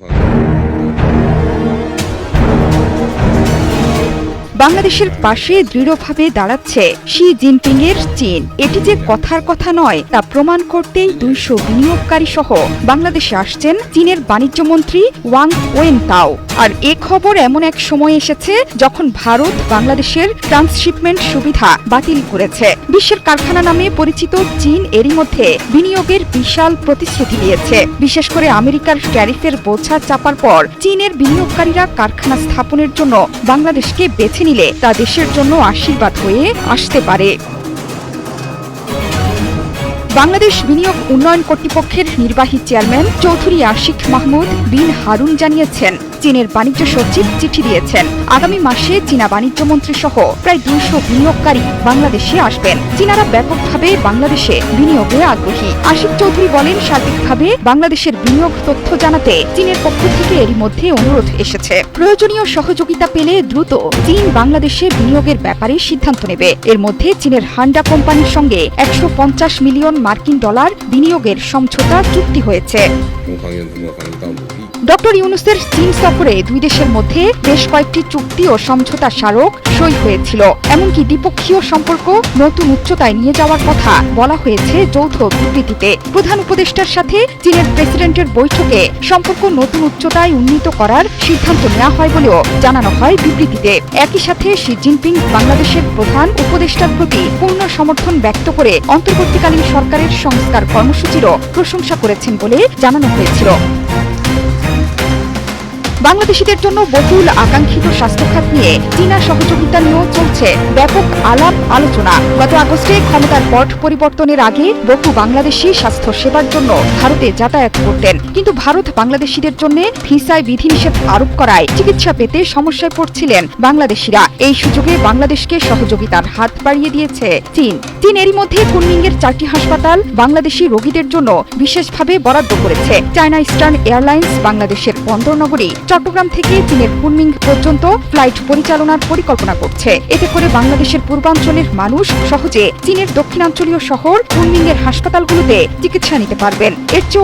Huh. বাংলাদেশের পাশে দৃঢ়ভাবে দাঁড়াচ্ছে শি জিনপিং এর চীন। এটি যে কথার কথা নয়, তা প্রমাণ করতেই দুইশো বিনিয়োগকারী সহ বাংলাদেশে আসছেন চীনের বাণিজ্য মন্ত্রী ওয়াং ওয়েন তাও আর এ খবর এমন এক সময় এসেছে যখন ভারত বাংলাদেশের ট্রান্সশিপমেন্ট সুবিধা বাতিল করেছে। বিশ্বের কারখানা নামে পরিচিত চীন এরই মধ্যে বিনিয়োগের বিশাল প্রতিশ্রুতি দিয়েছে। বিশেষ করে আমেরিকার ট্যারিফের বোঝা চাপার পর চীনের বিনিয়োগকারীরা কারখানা স্থাপনের জন্য বাংলাদেশকে বেছে নিলে তা দেশের জন্য আশীর্বাদ হয়ে আসতে পারে। বাংলাদেশ বিনিয়োগ উন্নয়ন কর্তৃপক্ষের নির্বাহী চেয়ারম্যান চৌধুরী আশিক মাহমুদ বিন হারুন জানিয়েছেন, চীনের বাণিজ্য সচিব চিঠি দিয়েছেন। আগামী মাসে চীনা বাণিজ্য মন্ত্রী সহ প্রায় দুইশো বিনিয়োগকারী বাংলাদেশে আসবেন। চীনারা ব্যাপকভাবে বাংলাদেশে বিনিয়োগে আগ্রহী। আশিক চৌধুরী বলেন, সার্বিকভাবে বাংলাদেশের বিনিয়োগ তথ্য জানাতে চীনের পক্ষ থেকে এরই মধ্যে অনুরোধ এসেছে। প্রয়োজনীয় সহযোগিতা পেলে দ্রুত চীন বাংলাদেশে বিনিয়োগের ব্যাপারে সিদ্ধান্ত নেবে। এর মধ্যে চীনের হান্ডা কোম্পানির সঙ্গে একশো পঞ্চাশ মিলিয়ন মার্কিন ডলার বিনিয়োগের সমঝোতা চুক্তি হয়েছে। ডক্টর ইউনুসের চীন সফরে দুই দেশের মধ্যে বেশ কয়েকটি চুক্তি ও সমঝোতা স্মারক সই হয়েছিল। এমনকি দ্বিপক্ষীয় সম্পর্ক নতুন উচ্চতায় নিয়ে যাওয়ার কথা বলা হয়েছে যৌথ বিবৃতিতে। প্রধান উপদেষ্টার সাথে চীনের প্রেসিডেন্টের বৈঠকে সম্পর্ক নতুন উচ্চতায় উন্নীত করার সিদ্ধান্ত নেওয়া হয় বলেও জানানো হয় বিবৃতিতে। একই সাথে শি জিনপিং বাংলাদেশের প্রধান উপদেষ্টার প্রতি পূর্ণ সমর্থন ব্যক্ত করে অন্তর্বর্তীকালীন সরকার সরকারের সংস্কার কর্মসূচিরও প্রশংসা করেছেন বলে জানানো হয়েছিল। বাংলাদেশিদের জন্য বহুল আকাঙ্ক্ষিত স্বাস্থ্যখাত নিয়ে চীনা সহযোগিতা নিয়েও চলছে ব্যাপক আলাপ আলোচনা। গত আগস্টে ক্ষমতার পট পরিবর্তনের আগে বহু বাংলাদেশি স্বাস্থ্য সেবার জন্য ভারতে যাতায়াত করতেন। কিন্তু ভারত বাংলাদেশিদের জন্য ভিসায় বিধিনিষেধ আরোপ করায় চিকিৎসা পেতে সমস্যায় পড়ছিলেন বাংলাদেশিরা। এই সুযোগে বাংলাদেশকে সহযোগিতার হাত বাড়িয়ে দিয়েছে চীন। চীন এরই মধ্যে কুনমিংয়ের চারটি হাসপাতাল বাংলাদেশি রোগীদের জন্য বিশেষভাবে বরাদ্দ করেছে। চায়না ইস্টার্ন এয়ারলাইন্স বাংলাদেশের বন্দরনগরী। চট্টগ্রাম থেকে চীনের কুনমিং পর্যন্ত ফ্লাইট পরিচালনার পরিকল্পনা করছে। এতে করে বাংলাদেশের পূর্বাঞ্চলের মানুষ সহজে চীনের দক্ষিণাঞ্চলীয় শহর কুনমিং এর হাসপাতালগুলোতে চিকিৎসা নিতে পারবেন। এর চেয়েও